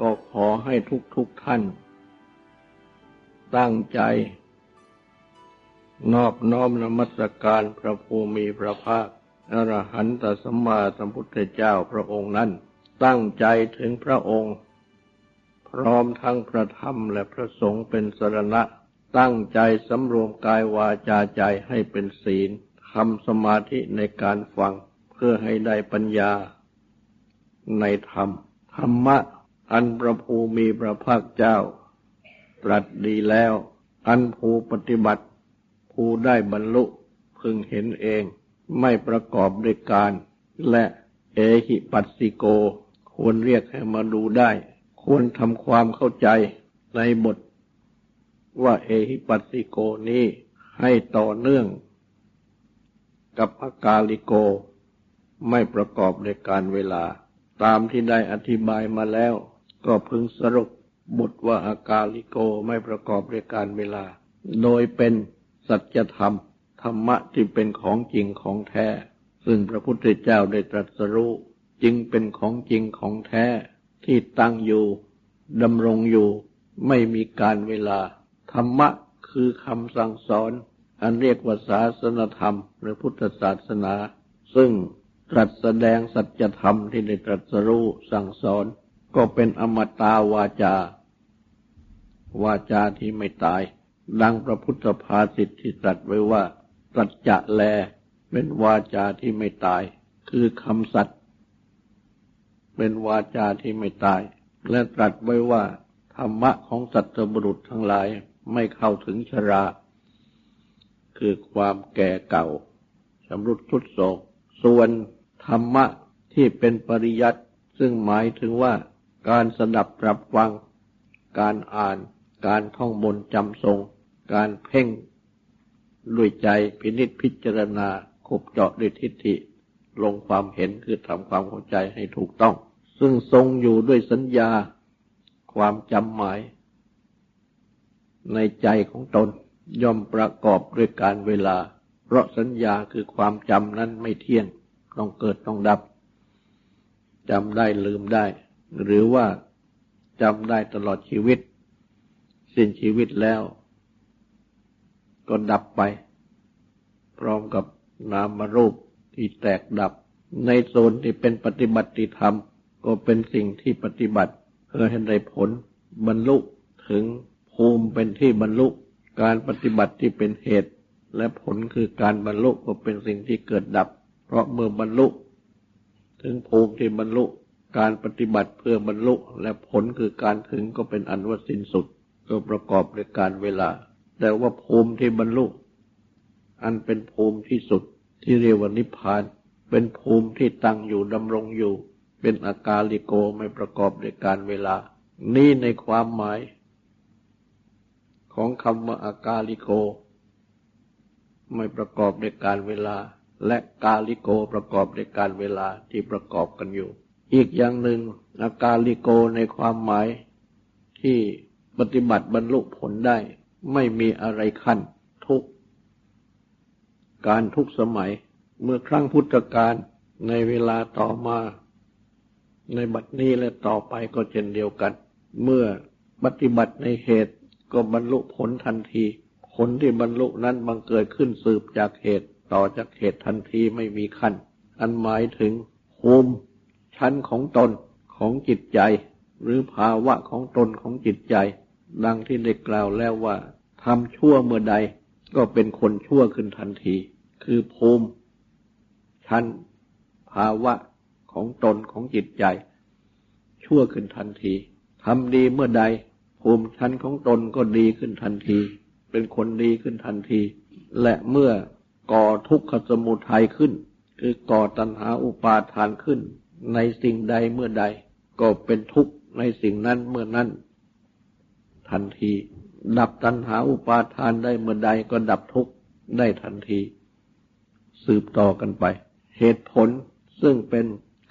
ก็ขอให้ทุกทุกท่าน ตั้งใจ นอบน้อมนมัสการพระภูมิพระภาคอรหันตสัมมาสัมพุทธเจ้าพระองค์นั้น ตั้งใจถึงพระองค์ พร้อมทั้งพระธรรมและพระสงฆ์เป็นสรณะ ตั้งใจสำรวมกายวาจาใจให้เป็นศีลทำสมาธิในการฟังเพื่อให้ได้ปัญญาในธรรม ธรรมะ อันประภูมีพระภาคเจ้า ตรัสดีแล้ว อันภูปฏิบัติภูได้บรรลุพึงเห็นเอง ไม่ประกอบด้วยการ และเอหิปัสสิโก ควรเรียกให้มาดูได้ ควรทำความเข้าใจในบท ว่าเอหิปัสสิโกนี้ให้ต่อเนื่อง กับอากาลิโก ไม่ประกอบในการเวลาตามที่ได้อธิบายมาแล้ว ก็พึงสรุปบทว่าอากาลิโกไม่ประกอบในการเวลา โดยเป็นสัจธรรม ธรรมะที่เป็นของจริงของแท้ ซึ่งพระพุทธเจ้าได้ตรัสรู้จึงเป็นของจริงของแท้ ที่ตั้งอยู่ดำรงอยู่ไม่มีการเวลา ธรรมะคือคำสั่งสอน อันเรียกว่าศาสนธรรม หรือพุทธศาสนา ซึ่งตรัสแสดงสัจธรรมที่ได้ตรัสรู้สั่งสอน ก็เป็นอมตาวาจา วาจาที่ไม่ตาย ดังพระพุทธภาษิตที่ตรัสไว้ว่าสัจจะแล เป็นวาจาที่ไม่ตาย คือคำสัตย์เป็นวาจาที่ไม่ตาย และตรัสไว้ว่า ธรรมะของสัตว์บุรุษทั้งหลายไม่เข้าถึงชรา คือความแก่เก่าชำรุดทุดโทรมส่วนธรรมะที่เป็นปริยัติ ซึ่งหมายถึงว่า การสดับรับฟัง การอ่าน การท่องบนต์จำทรง การเพ่งด้วยใจพินิษพิจารณาขบเจาะด้วยทิฏฐิ ลงความเห็นคือทำความเข้าใจให้ถูกต้อง ซึ่งทรงอยู่ด้วยสัญญาความจำหมาย ในใจของตนย่อมประกอบด้วยการเวลา เพราะสัญญาคือความจำนั้นไม่เที่ยง ต้องเกิดต้องดับจำได้ลืมได้ หรือว่าจำได้ตลอดชีวิต สิ้นชีวิตแล้ว ก็ดับไป พร้อมกับนามรูปที่แตกดับ ในโซนที่เป็นปฏิบัติธรรม ก็เป็นสิ่งที่ปฏิบัติ เพื่อให้ได้ผลบรรลุถึงภูมิเป็นที่บรรลุการปฏิบัติที่เป็นเหตุ และผลคือการบรรลุก็เป็นสิ่งที่เกิดดับ เพราะเมื่อบรรลุ ถึงภูมิที่บรรลุ การปฏิบัติเพื่อบรรลุและผลคือการถึงก็เป็นอันว่าสิ้นสุดก็ประกอบด้วยการเวลา แต่ว่าภูมิที่บรรลุ อันเป็นภูมิที่สุดที่เรียกว่านิพพาน เป็นภูมิที่ตั้งอยู่ดำรงอยู่ เป็นอากาลิโกไม่ประกอบด้วยการเวลา นี่ในความหมาย ของคำว่าอากาลิโก ไม่ประกอบด้วยการเวลา และกาลิโกประกอบด้วยการเวลาที่ประกอบกันอยู่ อีกอย่างหนึ่งอาการลิโกในความหมายที่ปฏิบัติบรรลุผลได้ ไม่มีอะไรขั้นทุกการทุกสมัยเมื่อครั้งพุทธกาลในเวลาต่อมา ในบัดนี้และต่อไปก็เช่นเดียวกัน เมื่อปฏิบัติในเหตุก็บรรลุผลทันที ผลที่บรรลุนั้นบังเกิดขึ้นสืบจากเหตุ ต่อจากเหตุทันทีไม่มีขั้น อันหมายถึงภูมิ ชั้นของตนของจิตใจ หรือภาวะของตนของจิตใจ ดังที่ได้กล่าวแล้วว่าทำชั่วเมื่อใดก็เป็นคนชั่วขึ้นทันที คือภูมิ ชั้น ภาวะของตนของจิตใจ ชั่วขึ้นทันทีทำดีเมื่อใด ภูมิชั้นของตนก็ดีขึ้นทันที เป็นคนดีขึ้นทันที และเมื่อก่อทุกขสมุทัยขึ้น คือก่อตัณหาอุปาทานขึ้น ในสิ่งใดเมื่อใด ก็เป็นทุกข์ในสิ่งนั้นเมื่อนั้น ทันที ดับตัณหาอุปาทานได้เมื่อใดก็ดับทุกข์ได้ทันที สืบต่อกันไป เหตุผลซึ่งเป็น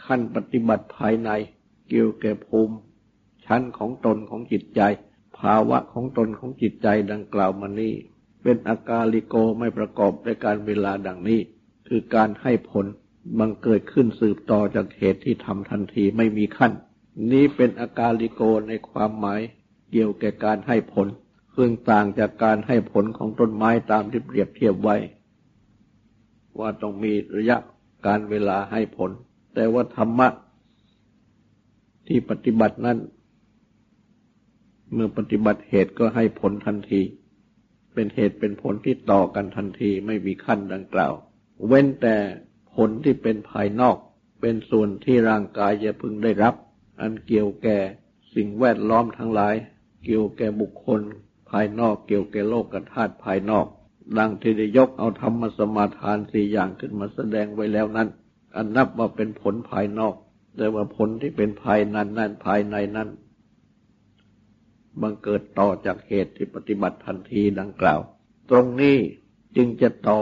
ขั้นปฏิบัติภายใน เกี่ยวแก่ภูมิ ชั้นของตนของจิตใจ ภาวะของตนของจิตใจดังกล่าวมานี้เป็นอากาลิโกไม่ประกอบด้วยการเวลาดังนี้ คือการให้ผล บังเกิดขึ้นสืบต่อจากเหตุที่ทำทันทีไม่มีขั้น นี้เป็นอาการลิโกในความหมายเกี่ยวแก่การให้ผลซึ่งต่างจากการให้ผลของต้นไม้ตามที่เปรียบเทียบไว้ ว่าต้องมีระยะการเวลาให้ผล แต่ว่าธรรมะที่ปฏิบัตินั้น เมื่อปฏิบัติเหตุก็ให้ผลทันที เป็นเหตุเป็นผลที่ต่อกันทันทีไม่มีขั้นดังกล่าว เว้นแต่ ผลที่เป็นภายนอก เป็นส่วนที่ร่างกายจะพึงได้รับ อันเกี่ยวแก่สิ่งแวดล้อมทั้งหลาย เกี่ยวแก่บุคคล ภายนอกเกี่ยวแก่โลกธาตุภายนอก ดังที่ได้ยกเอาธรรมสมาทานสี่อย่างขึ้นมาแสดงไว้แล้วนั้น อันนับว่าเป็นผลภายนอก แต่ว่าผลที่เป็นภายนั้นนั่นภายในนั้นบังเกิดต่อจากเหตุที่ปฏิบัติทันทีดังกล่าว ตรงนี้จึงจะต่อ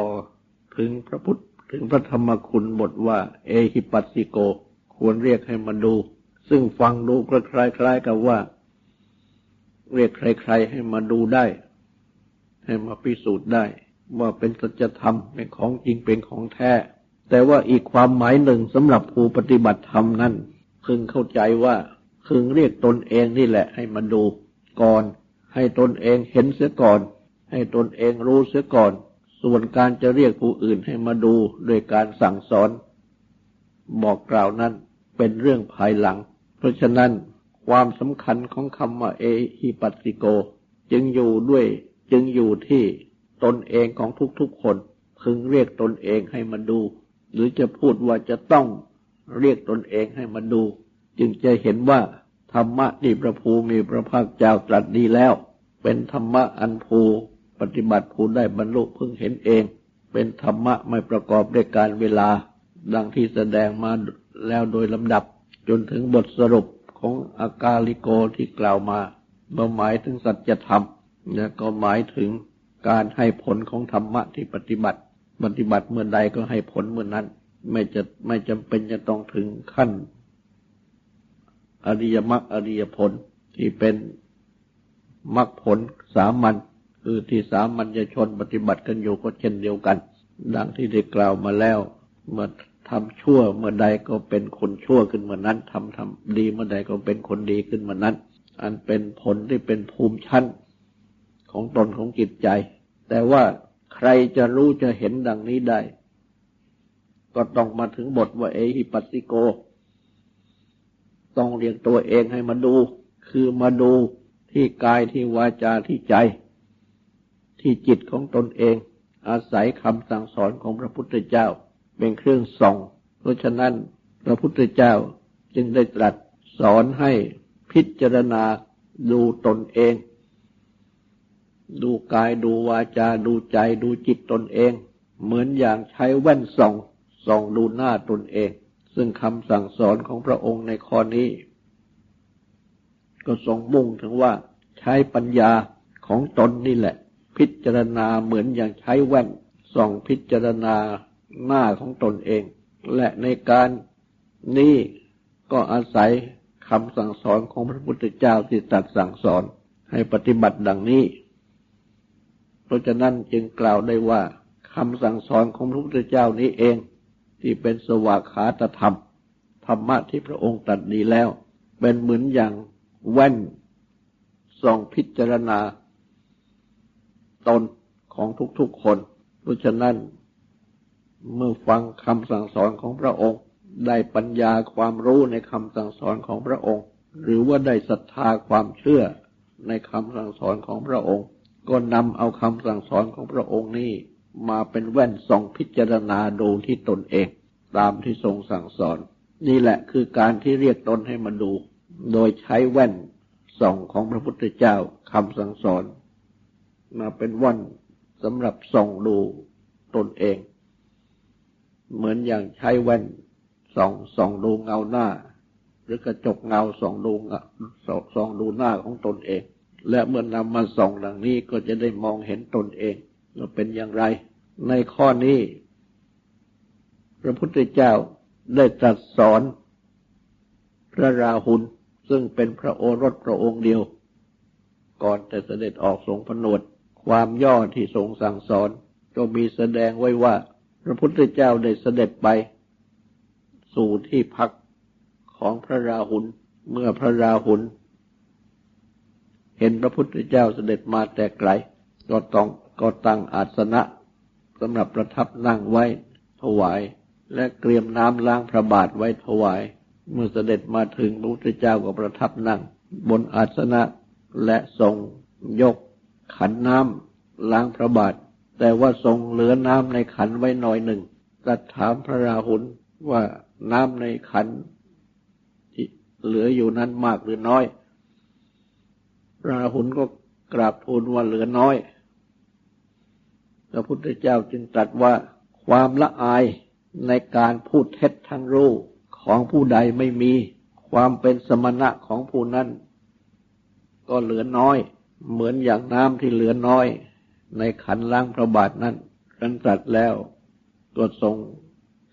ถึงพระพุทธ ถึงพระธรรมคุณบทว่า เอหิปัสสิโก ควรเรียกให้มาดู ซึ่งฟังดูก็คล้ายๆกับว่า เรียกใครๆให้มาดูได้ ให้มาพิสูจน์ได้ ว่าเป็นสัจธรรมเป็นของจริงเป็นของแท้ แต่ว่าอีกความหมายหนึ่งสำหรับผู้ปฏิบัติธรรมนั้นพึงเข้าใจว่าพึงเรียกตนเองนี่แหละให้มาดูก่อน ให้ตนเองเห็นเสียก่อน ให้ตนเองรู้เสียก่อน ส่วนการจะเรียกผู้อื่นให้มาดูโดยการสั่งสอน บอกกล่าวนั้นเป็นเรื่องภายหลัง เพราะฉะนั้นความสำคัญของคำว่าเอฮิปัสสิโก จึงอยู่ด้วยจึงอยู่ที่ตนเองของทุกๆคน พึงเรียกตนเองให้มาดู หรือจะพูดว่าจะต้องเรียกตนเองให้มาดู จึงจะเห็นว่าธรรมะที่พระภูมิพระภาคเจ้าตรัสดีแล้ว เป็นธรรมะอันภู ปฏิบัติผู้ได้บรรลุพึงเห็นเอง เป็นธรรมะไม่ประกอบด้วยการเวลา ดังที่แสดงมาแล้วโดยลำดับ จนถึงบทสรุปของอากาลิโกที่กล่าวมาเมื่อหมายถึงสัจธรรมและก็หมายถึงการให้ผลของธรรมะที่ปฏิบัติ ปฏิบัติเมื่อใดก็ให้ผลเมื่อนั้น ไม่จะไม่จำเป็นจะต้องถึงขั้น อริยมรรคอริยผลที่เป็นมรรคผลสามัญ คือที่สามัญชนปฏิบัติกันอยู่ก็เช่นเดียวกัน ดังที่ได้กล่าวมาแล้ว เมื่อทำชั่วเมื่อใดก็เป็นคนชั่วขึ้นเมื่อนั้นทำทำดีเมื่อใดก็เป็นคนดีขึ้นเมื่อนั้น อันเป็นผลที่เป็นภูมิชั้นของตนของจิตใจ แต่ว่าใครจะรู้จะเห็นดังนี้ได้ ก็ต้องมาถึงบทว่าเอหิปัสสิโก ต้องเรียกตัวเองให้มาดู คือมาดูที่กายที่วาจาที่ใจ ที่จิตของตนเอง อาศัยคำสั่งสอนของพระพุทธเจ้า เป็นเครื่องส่อง เพราะฉะนั้นพระพุทธเจ้าจึงได้ตรัสสอนให้พิจารณาดูตนเอง ดูกายดูวาจาดูใจดูจิตตนเอง เหมือนอย่างใช้แว่นส่องส่องดูหน้าตนเอง ซึ่งคำสั่งสอนของพระองค์ในข้อนี้ ก็ทรงมุ่งถึงว่าใช้ปัญญาของตนนี่แหละ พิจารณาเหมือนอย่างใช้แว่นส่องพิจารณาหน้าของตนเอง และในการนี้ก็อาศัยคำสั่งสอนของพระพุทธเจ้าที่ตรัสสั่งสอนให้ปฏิบัติดังนี้ เพราะฉะนั้นจึงกล่าวได้ว่าคำสั่งสอนของพระพุทธเจ้านี้เองที่เป็นสวากขาตธรรมธรรมะที่พระองค์ตรัสดีแล้ว เป็นเหมือนอย่างแว่นส่องพิจารณา ตนของทุกๆคน เพราะฉะนั้นเมื่อฟังคำสั่งสอนของพระองค์ ได้ปัญญาความรู้ในคำสั่งสอนของพระองค์ หรือว่าได้ศรัทธาความเชื่อในคำสั่งสอนของพระองค์ ก็นำเอาคำสั่งสอนของพระองค์นี้มาเป็นแว่นส่องพิจารณาดูที่ตนเอง ตามที่ทรงสั่งสอน นี่แหละคือการที่เรียกตนให้มาดู โดยใช้แว่นส่องของพระพุทธเจ้าคำสั่งสอน มาเป็นวันสำหรับส่องดูตนเอง เหมือนอย่างใช้แว่นส่องส่องดูเงาหน้า หรือกระจกเงาส่องดูส่องดูหน้าของตนเอง และเมื่อนำมาส่องดังนี้ก็จะได้มองเห็นตนเองว่าเป็นอย่างไร ในข้อนี้ พระพุทธเจ้าได้ตรัสสอน พระราหุลซึ่งเป็นพระโอรสพระองค์เดียว ก่อนจะเสด็จออกทรงผนวด ความย่อที่ทรงสั่งสอน ก็มีแสดงไว้ว่า พระพุทธเจ้าได้เสด็จไป สู่ที่พักของพระราหุลเมื่อพระราหุลเห็นพระพุทธเจ้าเสด็จมาแต่ไกล ก็ต้องก็ตั้งอาสนะสำหรับประทับนั่งไว้ถวาย และเตรียมน้ำล้างพระบาทไว้ถวาย เมื่อเสด็จมาถึงพระพุทธเจ้าก็ประทับนั่ง บนอาสนะและทรงยก ขันน้ำล้างพระบาท แต่ว่าทรงเหลือน้ำในขันไว้หน่อยหนึ่งตรัสถามพระราหุลว่าน้ำในขันที่เหลืออยู่นั้นมากหรือน้อย ราหุลก็กราบทูลว่าเหลือน้อย พระพุทธเจ้าจึงตรัสว่าความละอายในการพูดเท็จทั้งรู้ของผู้ใดไม่มี ความเป็นสมณะของผู้นั้นก็เหลือน้อย เหมือนอย่างน้ำที่เหลือน้อย ในขันล้างพระบาทนั้นรันตรัสแล้วก็ทรง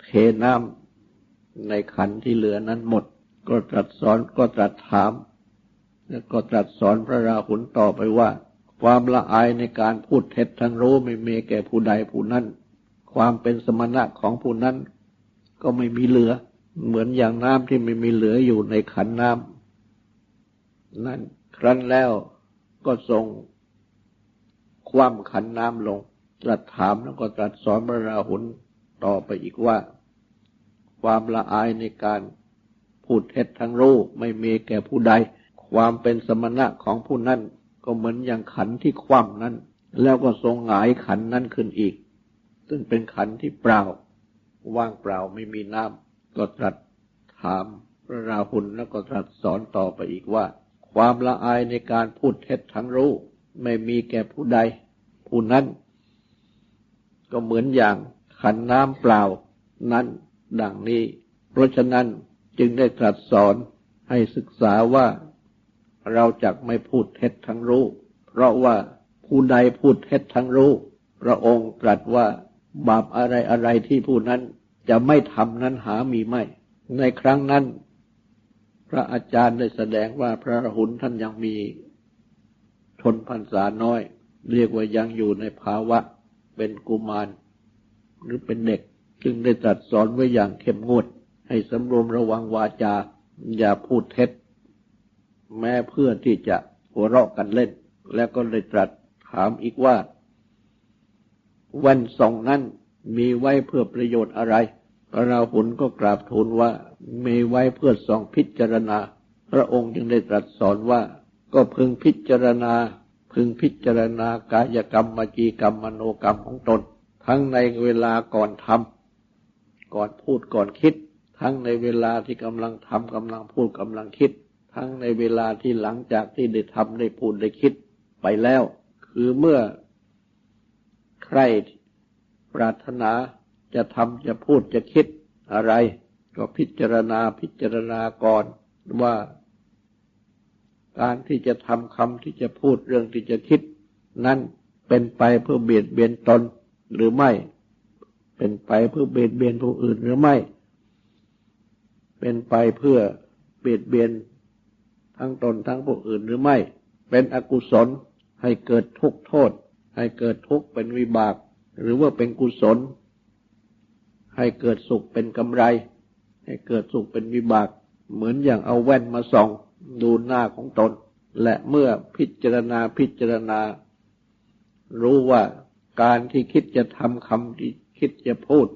เทน้ำในขันที่เหลือนั้นหมด ก็ตรัสสอนก็ตรัสถาม แล้วก็ตรัสสอนพระราหุลต่อไปว่า ความละอายในการพูดเท็จทั้งรู้ไม่มีแก่ผู้ใดผู้นั้น ความเป็นสมณะของผู้นั้น ก็ไม่มีเหลือ เหมือนอย่างน้ำที่ไม่มีเหลืออยู่ในขันน้ำนั่นครั้นแล้ว ก็ทรงคว่ำขันน้ำลง ตรัสถามแล้วก็ตรัสสอนพระราหุลต่อไปอีกว่า ความละอายในการพูดเท็จทั้งรู้ไม่มีแก่ผู้ใด ความเป็นสมณะของผู้นั้นก็เหมือนอย่างขันที่คว่ำนั้น แล้วก็ทรงหงายขันนั้นขึ้นอีก ซึ่งเป็นขันที่เปล่า ว่างเปล่าไม่มีน้ำก็ตรัสถามพระราหุลแล้วก็ตรัสสอนต่อไปอีกว่า ความละอายในการพูดเท็จทั้งรู้ ไม่มีแก่ผู้ใด ผู้นั้น ก็เหมือนอย่างขันน้ำเปล่านั้นดังนี้ เพราะฉะนั้นจึงได้ตรัสสอนให้ศึกษาว่าเราจะไม่พูดเท็จทั้งรู้ เพราะว่าผู้ใดพูดเท็จทั้งรู้ พระองค์ตรัสว่าบาปอะไรอะไรที่ผู้นั้นจะไม่ทำนั้นหามีไม่ ในครั้งนั้น พระอาจารย์ได้แสดงว่าพระหุลท่านยังมีชนพรรษาน้อย เรียกว่ายังอยู่ในภาวะเป็นกุมาร หรือเป็นเด็ก จึงได้ตรัสสอนไว้อย่างเข้มงวด ให้สำรวมระวังวาจา อย่าพูดเท็จ แม้เพื่อที่จะหัวเราะกันเล่น แล้วก็เลยตรัสถามอีกว่า วันสองนั้นมีไว้เพื่อประโยชน์อะไรพระราหุลก็กราบทูลว่า มีไว้เพื่อส่องพิจารณา พระองค์จึงได้ตรัสสอนว่า ก็พึงพิจารณา พึงพิจารณากายกรรมมจีกรรมมโนกรรมของตน ทั้งในเวลาก่อนทำก่อนพูดก่อนคิด ทั้งในเวลาที่กำลังทำกำลังพูดกำลังคิด ทั้งในเวลาที่หลังจากที่ได้ทำได้พูดได้คิดไปแล้ว คือเมื่อใครปรารถนาจะทำจะพูดจะคิดอะไร ก็พิจารณาพิจารณาก่อนว่าการที่จะทำคำที่จะพูดเรื่องที่จะคิด นั้นเป็นไปเพื่อเบียดเบียนตนหรือไม่ เป็นไปเพื่อเบียดเบียนผู้อื่นหรือไม่ เป็นไปเพื่อเบียดเบียนทั้งตนทั้งผู้อื่นหรือไม่ เป็นอกุศลให้เกิดทุกโทษ ให้เกิดทุกเป็นวิบาก หรือว่าเป็นกุศล ให้เกิดสุขเป็นกำไร ให้เกิดสุขเป็นวิบาก เหมือนอย่างเอาแว่นมาส่อง ดูหน้าของตน และเมื่อพิจารณาพิจารณา รู้ว่าการที่คิดจะทำคำที่คิดจะพูด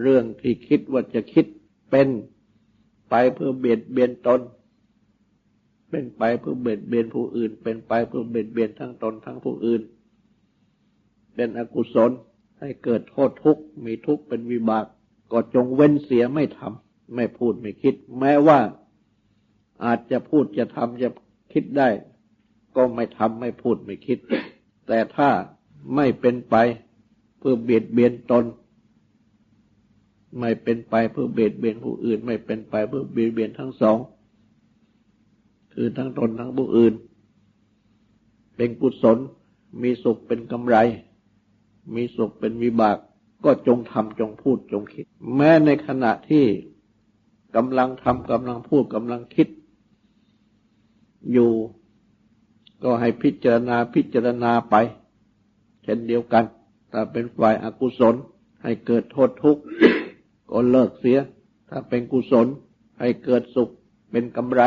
เรื่องที่คิดว่าจะคิดเป็นไปเพื่อเบียดเบียนตน เป็นไปเพื่อเบียดเบียนผู้อื่น เป็นไปเพื่อเบียดเบียนทั้งตนทั้งผู้อื่น เป็นอกุศลให้เกิดโทษทุกข์มีทุกข์เป็นวิบาก ก็จงเว้นเสียไม่ทำไม่พูดไม่คิด แม้ว่าอาจจะพูดจะทำจะคิดได้ ก็ไม่ทำไม่พูดไม่คิด แต่ถ้าไม่เป็นไปเพื่อเบียดเบียนตน ไม่เป็นไปเพื่อเบียดเบียนผู้อื่น ไม่เป็นไปเพื่อเบียดเบียนทั้งสอง คือทั้งตนทั้งผู้อื่น เป็นกุศลมีสุขเป็นกำไร มีสุขเป็นวิบาก ก็จงทำจงพูดจงคิด แม้ในขณะที่กำลังทำกำลังพูดกำลังคิด อยู่ก็ให้พิจารณาพิจารณาไป เช่นเดียวกัน ถ้าเป็นฝ่ายอากุศล ให้เกิดโทษทุกข์ ก็เลิกเสีย ถ้าเป็นกุศล ให้เกิดสุขเป็นกำไร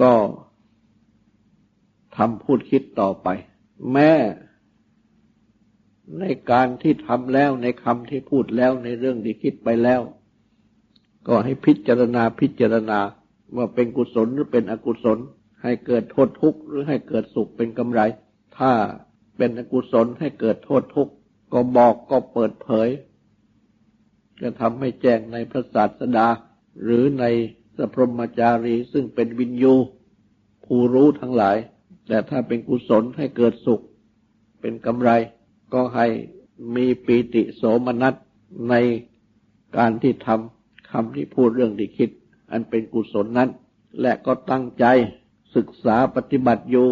ก็ทำพูดคิดต่อไป แม้ ในการที่ทำแล้วในคำที่พูดแล้วในเรื่องที่คิดไปแล้ว ก็ให้พิจารณาพิจารณาว่าเป็นกุศลหรือเป็นอกุศล ให้เกิดโทษทุกข์หรือให้เกิดสุขเป็นกำไร ถ้าเป็นอกุศลให้เกิดโทษทุกข์ก็บอกก็เปิดเผย จะทำให้แจ้งในพระศาสดา หรือในสัพพมจารีซึ่งเป็นวินยูผู้รู้ทั้งหลาย แต่ถ้าเป็นกุศลให้เกิดสุข เป็นกำไร ก็ให้มีปีติโสมนัสในการที่ทำคำที่พูดเรื่องที่คิด อันเป็นกุศลนั้น และก็ตั้งใจศึกษาปฏิบัติอยู่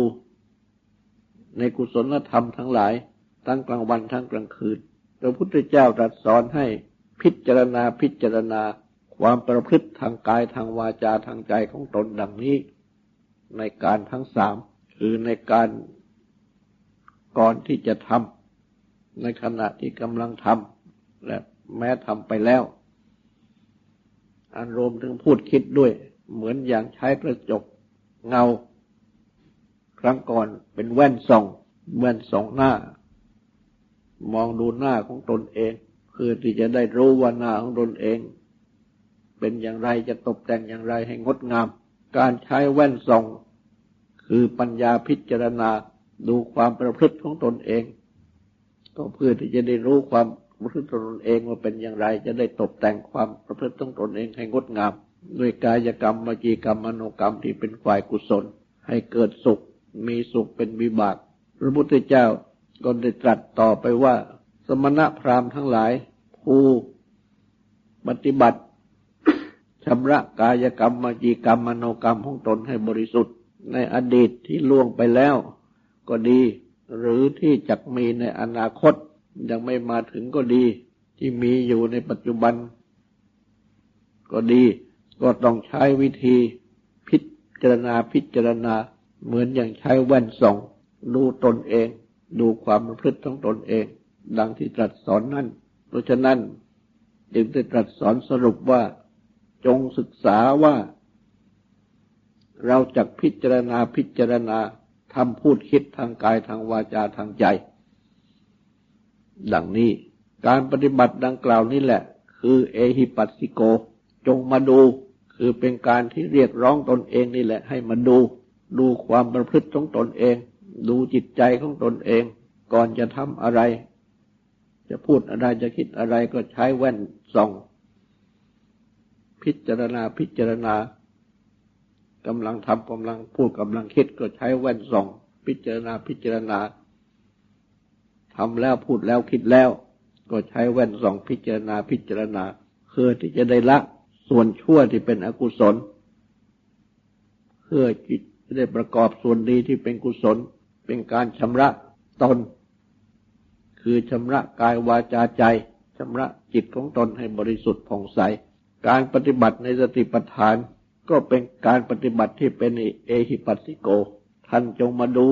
ในกุศลธรรมทั้งหลาย ทั้งกลางวันทั้งกลางคืนพระพุทธเจ้าตรัสสอนให้พิจารณาพิจารณาความประพฤติทางกายทางวาจาทางใจของตนดังนี้ ในการทั้งสามคือในการก่อนที่จะทำ ในขณะที่กำลังทำและแม้ทำไปแล้ว อารมณ์ถึงพูดคิดด้วย เหมือนอย่างใช้กระจกเงา ครั้งก่อนเป็นแว่นส่อง แว่นส่องหน้า มองดูหน้าของตนเองเพื่อที่จะได้รู้ว่าหน้าของตนเอง เป็นอย่างไรจะตกแต่งอย่างไรให้งดงาม การใช้แว่นส่อง คือปัญญาพิจารณาดูความประพฤติของตนเอง ก็เพื่อที่จะได้รู้ความประพฤติตนเองว่าเป็นอย่างไร จะได้ตกแต่งความประพฤติของตนเองให้งดงามด้วยกายกรรมมจีกรรมมโนกรรมที่เป็นฝ่ายกุศล ให้เกิดสุข มีสุขเป็นวิบาก พระพุทธเจ้าก็ได้ตรัสต่อไปว่า สมณะพราหมณ์ทั้งหลาย ผู้ปฏิบัติชำระกายกรรมมจีกรรมมโนกรรมของตนให้บริสุทธิ์ ในอดีตที่ล่วงไปแล้ว ก็ดี หรือที่จะมีในอนาคตยังไม่มาถึงก็ดี ที่มีอยู่ในปัจจุบัน ก็ดี ก็ต้องใช้วิธีพิจารณาพิจารณา เหมือนอย่างใช้แว่นส่องดูตนเอง ดูความประพฤติของตนเอง ดังที่ตรัสสอนนั่น เพราะฉะนั้นจึงได้ตรัสสอนสรุปว่า จงศึกษาว่า เราจะพิจารณาพิจารณา ทำพูดคิดทางกายทางวาจาทางใจ ดังนี้การปฏิบัติดังกล่าวนี้แหละ คือเอหิปัสสิโก จงมาดูคือเป็นการที่เรียกร้องตนเองนี่แหละ ให้มาดู ดูความประพฤติของตนเอง ดูจิตใจของตนเอง ก่อนจะทำอะไร จะพูดอะไรจะคิดอะไรก็ใช้แว่นส่อง พิจารณาพิจารณา กำลังทำกำลังพูดกำลังคิดก็ใช้แว่นส่อง พิจารณาพิจารณาทำแล้วพูดแล้วคิดแล้ว ก็ใช้แว่นส่อง พิจารณาพิจารณาเพื่อที่จะได้ละส่วนชั่วที่เป็นอกุศล เพื่อจิตจะได้ประกอบส่วนดีที่เป็นกุศล เป็นการชำระตน คือชำระกายวาจาใจชำระจิตของตนให้บริสุทธิ์ผ่องใส การปฏิบัติในสติปัฏฐาน ก็เป็นการปฏิบัติที่เป็นเอหิปัสสิโก ท่านจงมาดู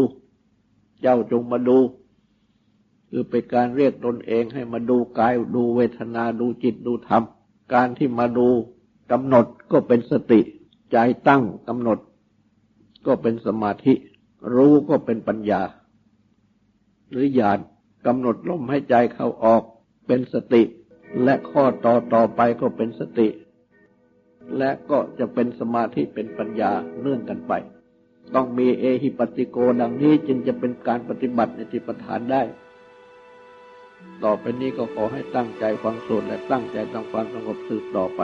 เจ้าจงมาดู คือเป็นการเรียกตนเองให้มาดูกายดูเวทนาดูจิตดูธรรม การที่มาดูกำหนดก็เป็นสติ ใจตั้งกำหนด ก็เป็นสมาธิ รู้ก็เป็นปัญญา หรือญาณกำหนดลมให้ใจเข้าออกเป็นสติ และข้อต่อต่อไปก็เป็นสติ และก็จะเป็นสมาธิเป็นปัญญาเนื่องกันไป ต้องมีเอหิปัติโกดังนี้จึงจะเป็นการปฏิบัติในทิปฐานได้ ต่อไปนี้ก็ขอให้ตั้งใจฟังสวดและตั้งใจทำความสงบสืบต่อไป